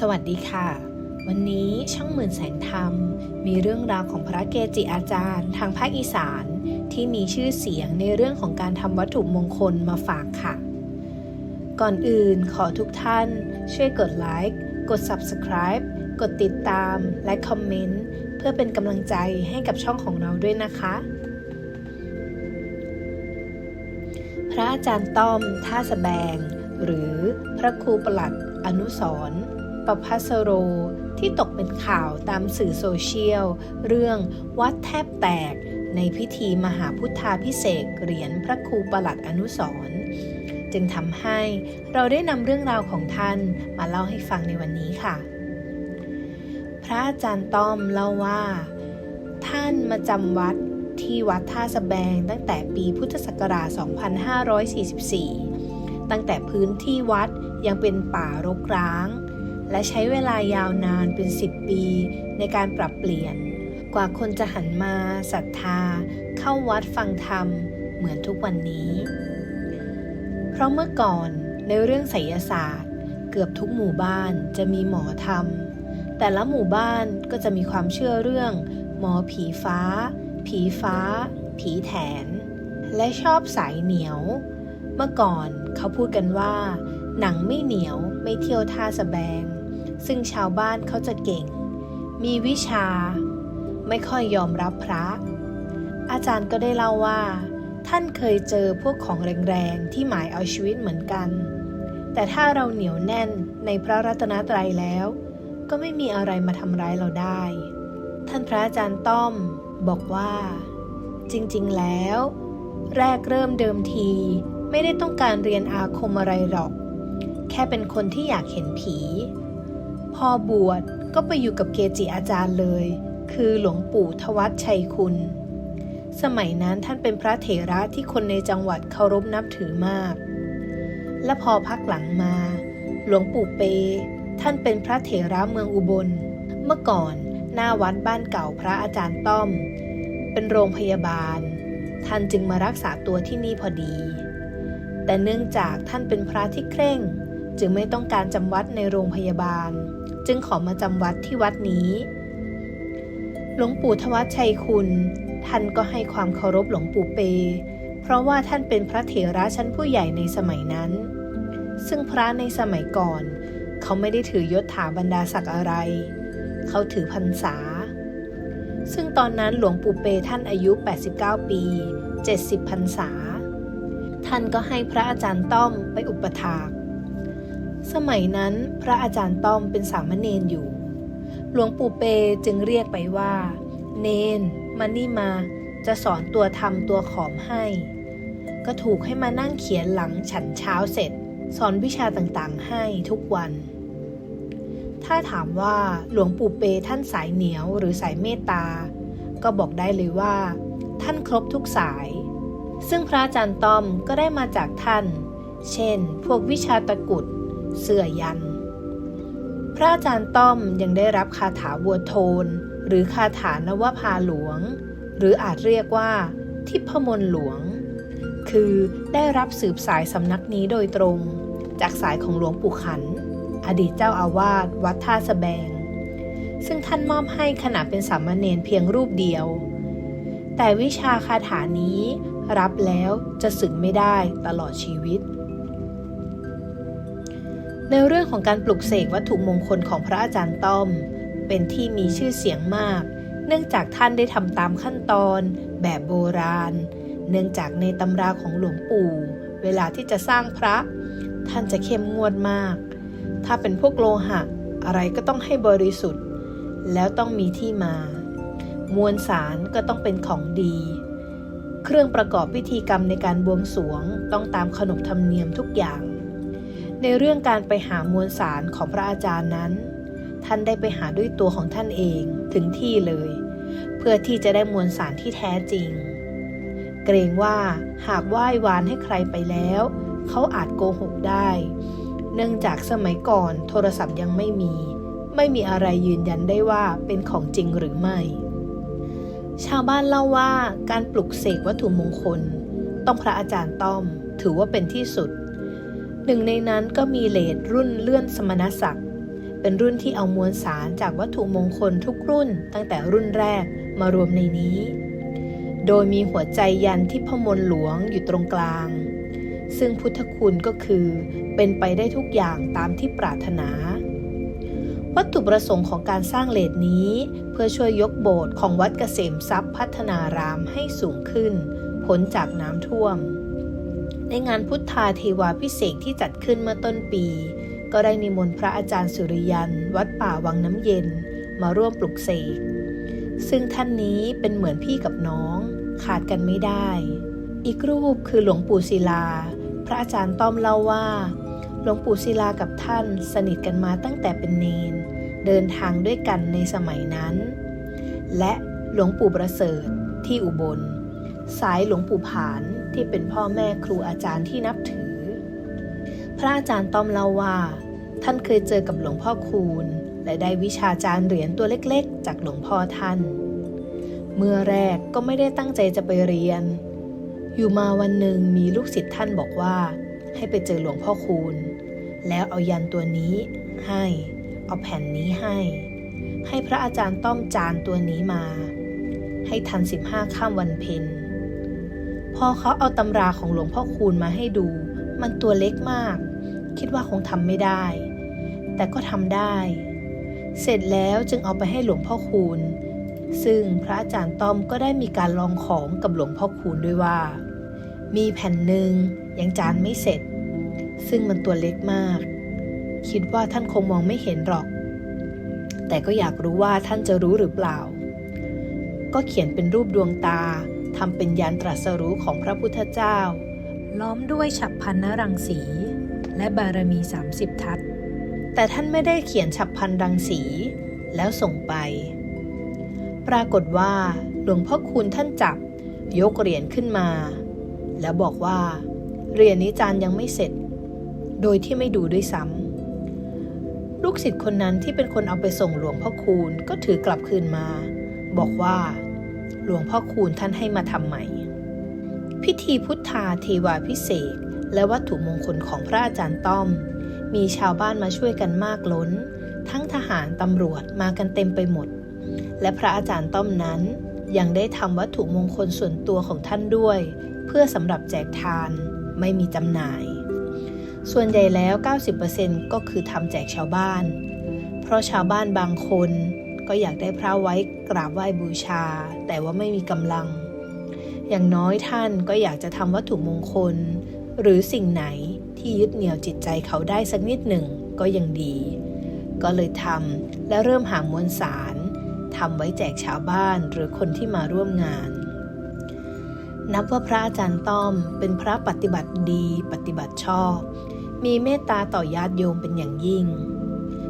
สวัสดีค่ะ วันนี้ช่องหมื่นแสงธรรม มีเรื่องราวของพระเกจิอาจารย์ ทางภาคอีสาน ที่มีชื่อเสียงในเรื่องของการทำวัตถุมงคลมาฝากค่ะ ก่อนอื่นขอทุกท่านช่วยกดไลค์กด Subscribe กดติดตามและคอมเมนต์เพื่อเป็นกำลังใจให้กับช่องของเราด้วยนะคะ พระอาจารย์ต้อมท่าสแบง หรือพระครูประหลัดอนุสร ประพัสโร ที่ตกเป็นข่าวตามสื่อโซเชียล เรื่องวัดแทบแตก ในพิธีมหาพุทธาพิเศษเหรียญพระครูประหลัดอนุสรณ์จึงทำให้เราได้นำเรื่องราวของท่านมาเล่าให้ฟังในวันนี้ค่ะ พระอาจารย์ต้อมเล่าว่า ท่านมาจำวัดที่วัดท่าสแบงตั้งแต่ปีพุทธศักราช 2544 ตั้งแต่พื้นที่วัดยังเป็นป่ารกร้าง และใช้เวลายาวนานเป็น 10 ปี ในการปรับเปลี่ยน กว่าคนจะหันมาศรัทธา เข้าวัดฟังธรรม เหมือนทุกวันนี้ เพราะเมื่อก่อนในเรื่องไสยศาสตร์ เกือบทุกหมู่บ้านจะมีหมอธรรม แต่ละหมู่บ้านก็จะมีความเชื่อเรื่อง หมอผีฟ้า ผีฟ้า ผีแถน และชอบสายเหนียว เมื่อก่อนเขาพูดกันว่า หนังไม่เหนียวไม่เที่ยวท่าสแบง ซึ่งชาวบ้านเขาจะเก่ง มีวิชา ไม่ค่อยยอมรับพระ อาจารย์ก็ได้เล่าว่า ท่านเคยเจอพวกของแรงๆ ที่หมายเอาชีวิตเหมือนกัน แต่ถ้าเราเหนียวแน่นในพระรัตนตรัยแล้ว ก็ไม่มีอะไรมาทำร้ายเราได้ ท่านพระอาจารย์ต้อมบอกว่า จริงๆแล้ว แรกเริ่มเดิมทีไม่ได้ต้องการเรียนอาคมอะไรหรอก แค่เป็นคนที่อยากเห็นผี พอบวชก็ไปอยู่กับเกจิอาจารย์เลย คือหลวงปู่ทวัชชัยคุณ สมัยนั้นท่านเป็นพระเถระที่คนในจังหวัดเคารพนับถือมาก และพอพักหลังมา หลวงปู่เป ท่านเป็นพระเถระเมืองอุบล เมื่อก่อนหน้าวัดบ้านเก่าพระอาจารย์ต้อม เป็นโรงพยาบาล ท่านจึงมารักษาตัวที่นี่พอดี แต่เนื่องจากท่านเป็นพระที่เคร่ง จึงไม่ต้องการจำวัดในโรงพยาบาล จึงขอมาจำวัดที่วัดนี้ หลวงปู่ทวัชชัยคุณ ท่านก็ให้ความเคารพหลวงปู่เป เพราะว่าท่านเป็นพระเถระชั้นผู้ใหญ่ในสมัยนั้น ซึ่งพระในสมัยก่อน เขาไม่ได้ถือยศถาบรรดาศักดิ์อะไร เขาถือพรรษา ซึ่งตอนนั้นหลวงปู่เปท่านอายุ 89 ปี 70พรรษา ท่านก็ให้พระอาจารย์ต้อมไปอุปถาก สมัยนั้นพระอาจารย์ต้อมเป็นสามเณรอยู่ หลวงปู่เปจึงเรียกไปว่า เนนมานี่มาจะสอนตัวทำตัวขอมให้ ก็ถูกให้มานั่งเขียนหลังฉันเช้าเสร็จ สอนวิชาต่างๆให้ทุกวัน ถ้าถามว่าหลวงปู่เปท่านสายเหนียวหรือสายเมตตา ก็บอกได้เลยว่า ท่านครบทุกสาย ซึ่งพระอาจารย์ต้อมก็ได้มาจากท่าน เช่น พวกวิชาตะกุด เสื่อยัน พระอาจารย์ต้อมยังได้รับคาถาบัวโทน หรือคาถานวภาหลวง หรืออาจเรียกว่า ทิพมนหลวง คือได้รับสืบสายสำนักนี้โดยตรง จากสายของหลวงปู่ขัน อดีตเจ้าอาวาสวัดท่าสแบง ซึ่งท่านมอบให้ขณะเป็นสามเณรเพียงรูปเดียว แต่วิชาคาถานี้รับแล้วจะสึกไม่ได้ตลอดชีวิต ในเรื่องของการปลุกเสกวัตถุมงคลของพระอาจารย์ต้อม เป็นที่มีชื่อเสียงมาก เนื่องจากท่านได้ทำตามขั้นตอน แบบโบราณ เนื่องจากในตำราของหลวงปู่ เวลาที่จะสร้างพระ ท่านจะเข้มงวดมาก ถ้าเป็นพวกโลหะ อะไรก็ต้องให้บริสุทธิ์ แล้วต้องมีที่มา มวลสารก็ต้องเป็นของดี เครื่องประกอบพิธีกรรมในการบวงสรวงต้องตามขนบธรรมเนียมทุกอย่าง ในเรื่องการไปหามวลสารของพระอาจารย์นั้น ท่านได้ไปหาด้วยตัวของท่านเองถึงที่เลย เพื่อที่จะได้มวลสารที่แท้จริง เกรงว่าหากไหว้วานให้ใครไปแล้ว เขาอาจโกหกได้ เนื่องจากสมัยก่อนโทรศัพท์ยังไม่มี ไม่มีอะไรยืนยันได้ว่าเป็นของจริงหรือไม่ ชาวบ้านเล่าว่าการปลุกเสกวัตถุมงคล ต้องพระอาจารย์ต้อมถือว่าเป็นที่สุด หนึ่งในนั้นก็มีเลดรุ่นเลื่อนสมณศักดิ์ เป็นรุ่นที่เอามวลสารจากวัตถุมงคลทุกรุ่นตั้งแต่รุ่นแรกมารวมในนี้ โดยมีหัวใจยันที่พมลหลวงอยู่ตรงกลาง ซึ่งพุทธคุณก็คือเป็นไปได้ทุกอย่างตามที่ปรารถนาวัตถุประสงค์ของการสร้างเลดนี้ เพื่อช่วยยกโบสถ์ของวัดเกษมทรัพย์พัฒนารามให้สูงขึ้น พ้นจากน้ำท่วม ในงานพุทธาเทวาพิเศษที่จัดขึ้นเมื่อต้นปี ก็ได้นิมนต์พระอาจารย์สุริยัน วัดป่าวังน้ำเย็น มาร่วมปลุกเสก ซึ่งท่านนี้เป็นเหมือนพี่กับน้อง ขาดกันไม่ได้ อีกรูปคือหลวงปู่ศิลา พระอาจารย์ต้อมเล่าว่า หลวงปู่ศิลากับท่านสนิทกันมาตั้งแต่เป็นเนน เดินทางด้วยกันในสมัยนั้น และหลวงปู่ประเสริฐที่อุบล สายหลวงปู่ผาน ที่เป็นพ่อแม่ครูอาจารย์ที่นับถือ พระอาจารย์ต้อมเล่าว่า ท่านเคยเจอกับหลวงพ่อคูณ และได้วิชาจารย์เหรียญตัวเล็กๆ จากหลวงพ่อท่าน เมื่อแรกก็ไม่ได้ตั้งใจจะไปเรียน อยู่มาวันหนึ่งมีลูกศิษย์ท่านบอกว่า ให้ไปเจอหลวงพ่อคูณ แล้วเอายันตัวนี้ให้ เอาแผ่นนี้ให้ ให้พระอาจารย์ต้อมจานตัวนี้มา ให้ทันสิบห้าข้ามวันเพ็ญ พอเขาเอาตำราของหลวงพ่อคูณมาให้ดู มันตัวเล็กมาก คิดว่าคงทำไม่ได้ แต่ก็ทำได้ เสร็จแล้วจึงเอาไปให้หลวงพ่อคูณ ซึ่งพระอาจารย์ต้อมก็ได้มีการลองของกับหลวงพ่อคูณด้วยว่า มีแผ่นหนึ่งยังจานไม่เสร็จ ซึ่งมันตัวเล็กมาก คิดว่าท่านคงมองไม่เห็นหรอก แต่ก็อยากรู้ว่าท่านจะรู้หรือเปล่า ก็เขียนเป็นรูปดวงตา ทำเป็นยานตรัสรู้ของพระพุทธเจ้า ล้อมด้วยฉับพันนรังสี และบารมี 30 ทัศแต่ท่านไม่ได้เขียนฉับพันรังสี แล้วส่งไป ปรากฏว่า หลวงพ่อคูณท่านจับ ยกเหรียญขึ้นมา แล้วบอกว่า เหรียญนี้จานยังไม่เสร็จ โดยที่ไม่ดูด้วยซ้ำลูกศิษย์คนนั้นที่เป็นคนเอาไปส่งหลวงพ่อคูณก็ถือกลับคืนมา บอกว่า หลวงพ่อคูณท่านให้มาทำใหม่ พิธีพุทธาเทวาพิเศษและวัตถุมงคลของพระอาจารย์ต้อม มีชาวบ้านมาช่วยกันมากล้น ทั้งทหารตำรวจมากันเต็มไปหมด และพระอาจารย์ต้อมนั้น ยังได้ทำวัตถุมงคลส่วนตัวของท่านด้วย เพื่อสำหรับแจกทานไม่มีจำหน่าย ส่วนใหญ่แล้ว 90%ก็คือทำแจกชาวบ้าน เพราะชาวบ้านบางคน ก็อยากได้พระไว้กราบไหว้บูชา แต่ว่าไม่มีกำลัง อย่างน้อยท่านก็อยากจะทำวัตถุมงคล หรือสิ่งไหนที่ยึดเหนี่ยวจิตใจเขาได้สักนิดหนึ่งก็ยังดี ก็เลยทำและเริ่มหามวลสารทำไว้แจกชาวบ้านหรือคนที่มาร่วมงาน นับว่าพระอาจารย์ต้อมเป็นพระปฏิบัติดีปฏิบัติชอบ มีเมตตาต่อญาติโยมเป็นอย่างยิ่ง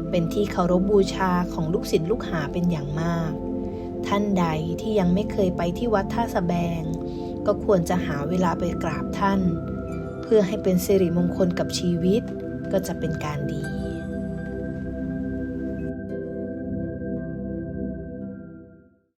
เป็นที่เคารพบูชาของลูกศิษย์ลูกหาเป็นอย่างมาก ท่านใดที่ยังไม่เคยไปที่วัดท่าสะแบง ก็ควรจะหาเวลาไปกราบท่าน เพื่อให้เป็นสิริมงคลกับชีวิตก็จะเป็นการดี